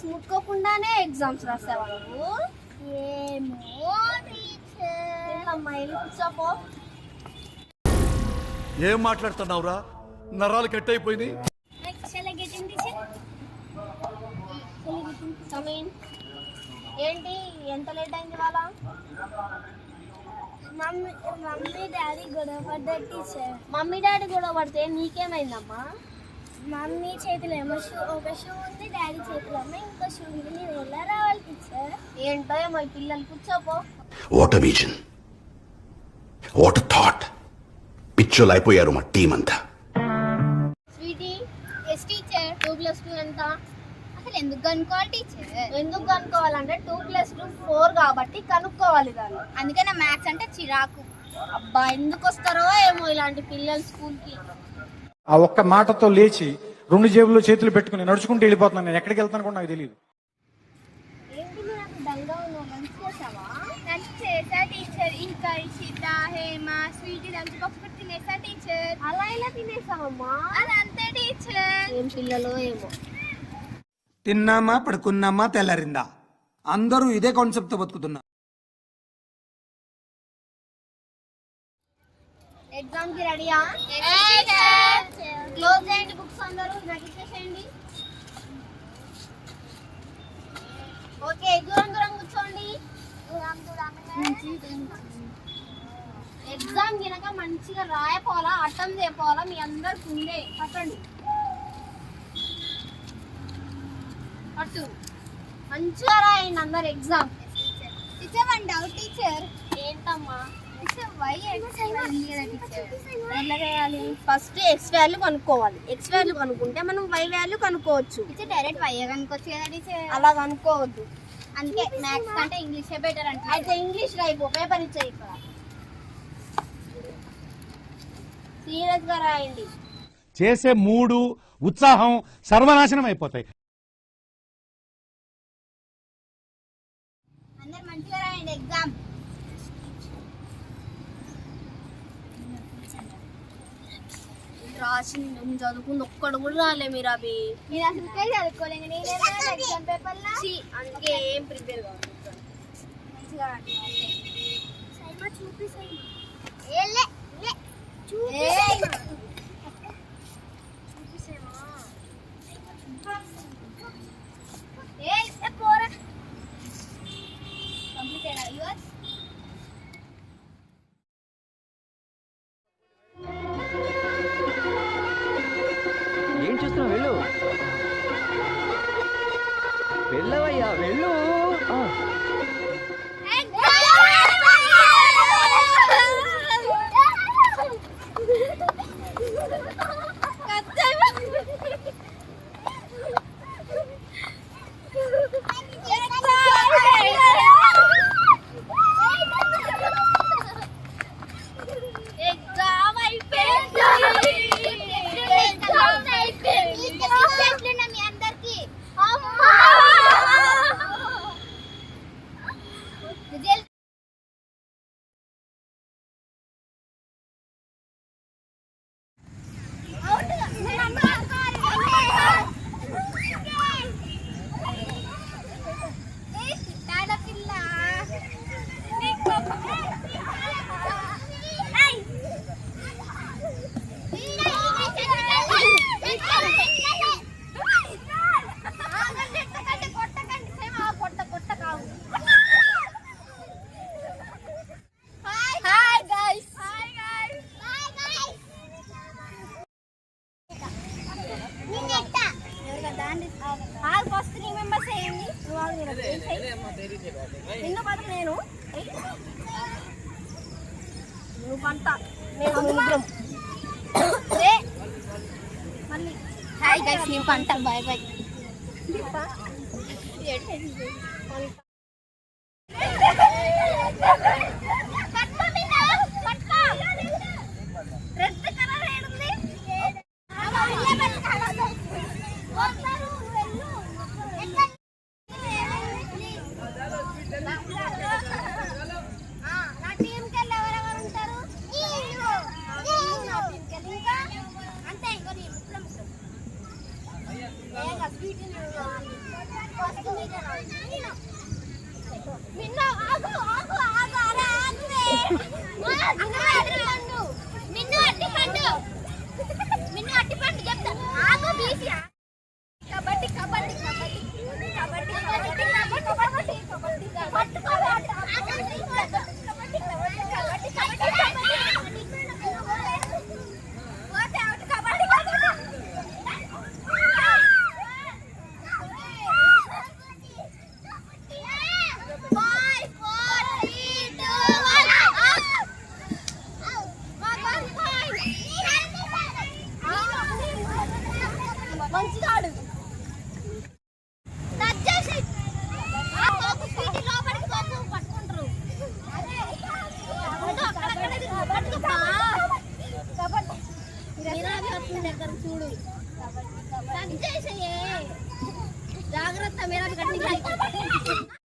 Books ముట్టుకోకుండానే exams రాసావా నువ్వు ఏమో ఏం మాట్లాడుతున్నావురా? నరాలు కట్ in. ఏంటి? ఎంత లేట్ అయింది వాళ్ళ మమ్మీ మమ్మీ డాడీ గొడవ పడ్డారు టీచర్. మమ్మీ డాడీ గొడవ పడితే నీకేమైందమ్మా? మమ్మీ చేతిలో ఏమో షూ ఒక షూ ఉంది డాడీ చేతిలో ఏమో ఇంకో షూ ఉంది. నేను ఎలా రావాలి టీచర్. ఏంటో ఏమో పిల్లలు కూర్చోపో. వాట్ విజన్ వాట్ థాట్ పిచ్చోలు అయిపోయారు మా టీం అంతా. Sweetie yes teacher two plus two ఎంత? అసలు ఎందుకు కనుక్కోవాలి టీచర్? ఎందుకు కనుక్కోవాలంటే టూ ప్లస్ టూ ఫోర్ కాబట్టి కనుక్కోవాలి దాన్ని. అందుకనే మ్యాథ్స్ అంటే చిరాకు. అబ్బా ఎందుకు వస్తారో ఏమో ఇలాంటి పిల్లలు స్కూల్కి ఆ ఒక్క మాటతో లేచి రెండు జేబుల్లో చేతులు పెట్టుకుని నడుచుకుంటూ వెళ్ళిపోతున్నాను. నేను ఎక్కడికి వెళ్తాను కూడా నాకు తెలియదు తిన్నామా పడుకున్నామా తెల్లారిందా? అందరూ ఇదే కాన్సెప్ట్తో బతుకుతున్నారు. ఎగ్జామ్కి రెడీయా క్లోజ్ చేయండి బుక్స్ అందరూ నాకు ఇచ్చేసేయండి ఓకే దూరం దూరం కూర్చోండి. ఎగ్జామ్ గినక మంచిగా రాయపోవాలా అర్థం చేయపోవాలా మీ అందరికి ఉండే పట్టండి. పట్టు మంచిగా రాయండి అందరు exam teacher one doubt teacher ఎట్లా చేయాలి ఫస్ట్ ఎక్స్ వాల్యూ కనుక్కోవాలి. ఎక్స్ వాల్యూ కనుక్కుంటే మనం వై వాల్యూ కనుక్కోవచ్చు. డైరెక్ట్ వై కనుక్కోవచ్చు కదా టీచర్ అలా కనుక్కోవద్దు. అందుకే మ్యాథ్స్ కంటే ఇంగ్లీషే బెటర్ అంటే అయితే ఇంగ్లీష్ రాయిపో పేపర్ ఇచ్చాయి ఇక్కడ సీరియస్గా రాయండి. చేసే మూడు ఉత్సాహం సర్వనాశనం అయిపోతాయి. అందరు మంచిగా రాయండి ఎగ్జామ్ రాసి చదువుకుంది ఒక్కడు కూడా రాలే మీరు అవి మీరు అసలు చదువుకోలేదు నేను ఎగ్జామ్ పేపర్ అందుకే ఏం ప్రిపేర్ కావాలి మంచిగా రాండి చూపి వెళ్ళవయ్యా వెళ్ళు ఆ, ఎగ్జామ్ అయిపోయింది ఎగ్జామ్ అయిపోయింది మీ అందరికి అమ్మా result hi guys hi guys hi guys all first three members వేయండి నిన్ను పదం నేను. నువ్వు పంట. మళ్ళీ హాయ్ గైస్ పంట బాయ్ బాయ్